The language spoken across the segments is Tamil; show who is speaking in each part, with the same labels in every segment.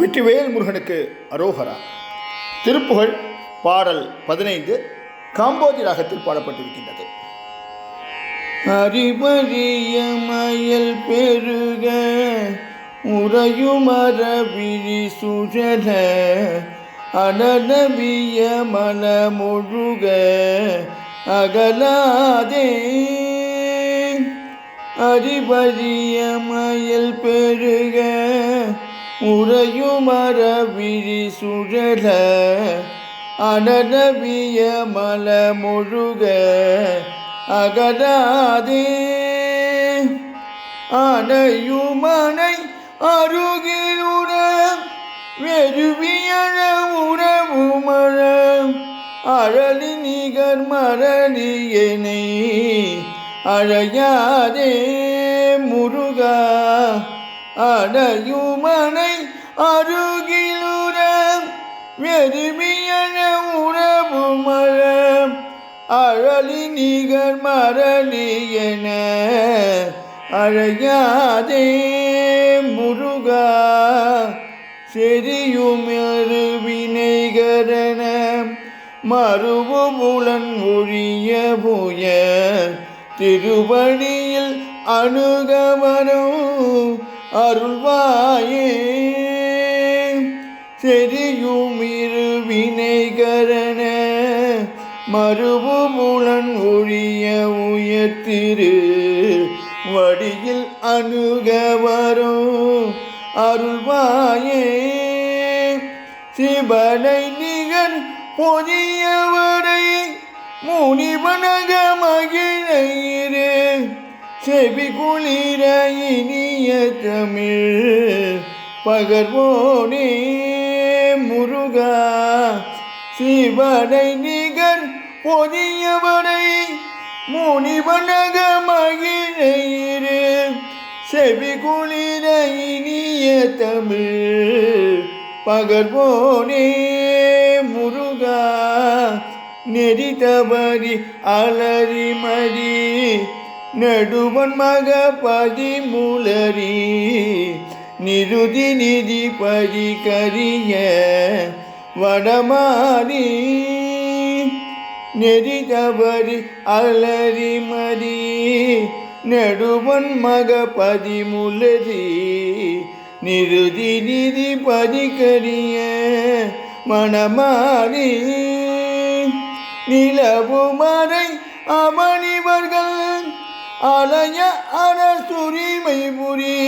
Speaker 1: வெற்றிவேல் முருகனுக்கு அரோகரா. திருப்புகழ் பாடல் பதினைந்து காம்போதி ராகத்தில் பாடப்பட்டிருக்கின்றது.
Speaker 2: அறிவறிய மயல் பெருக உறையுமர விழி சுழல அனநபிய மனமொழுக அகலாதே. அறிவறிய மயல் பெருக உறையுமரவிழி சுழல சுழல மல முழுக அகராதே. அணையுமனை அருகிலுற வெறுவியழ உறவுமழ அழலி நிகர் மரணியனை அழையாதே முருகா. அடையுமனை அருகிலுற வெறுமியன உறவு மரம் அழலி நிகர் மரணி என அழையாதே முருகா. செரியும் வினைகரண மறுபுலன் ஒழிய புய திருவடியில் அணுகவரும் அருள்வாயே. செறியும் இரு வினைகரண மறுபுலன் ஒழிய உயர்த்திரு. வடியில் அணுக வரும் அருள்வாயே. சிவனை நிகர் பொதியவரை முனிவனக செவி குளிர இனிய தமிழ் பகர்வோனே முருகா சிவனை நிகர் பொதியவனை முனிவனக மகிழையிரு செவி குளிர இனிய தமிழ் பகர்வோனே முருகா நெறி தவறி அலறிமடி நடுவன் மக பதிமுலரி நிருதி நிதி பரிகரிய வடமாரி நெறி தவறி அலறி மறி நடுவன் மக பதிமுலரி நிருதி நிதி பரிகரிய மணமாரி நிலவுமறை அவனிவர்கள் அலைய அரசுரிமை புரி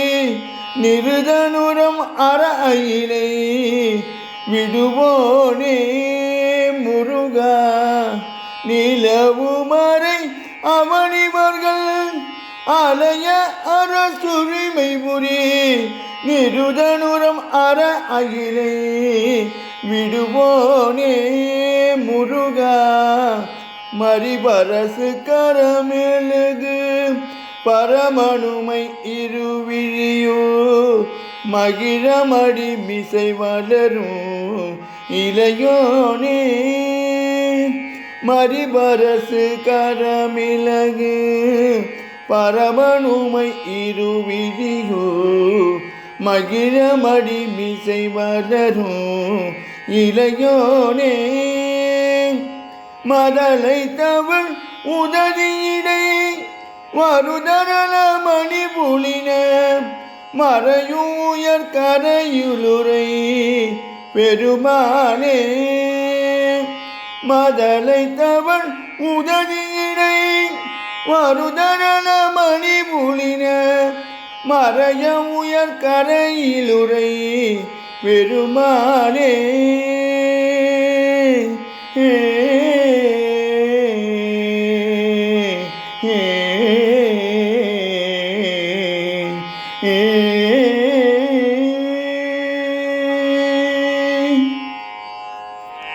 Speaker 2: நிருதனுரம் அற அயிலை. விடுவோனே முருகா நிலவுமறை அவனிவர்கள். அலைய அரசுரிமை புரி நிருதனுரம் அற அகிலை விடுவோனே முருகா மறிபரசு கரமெழுகு பரமணுமை இருவிழியோ மகிழமடி மிசை வளரும் இளையோனே மறிபரசு கரமிளகு பரமணுமை இருவிழியோ மகிழமடி மிசை வளரும் இளையோனே மதலை தவள் உதவியிடை வருதரல மணி புலின மறையூயர் கரையுளுரை பெருமானே. மதலை தவள் உதவியிடை வருதரல மணி புலின மறைய உயர் கரையிலுரை பெருமானே.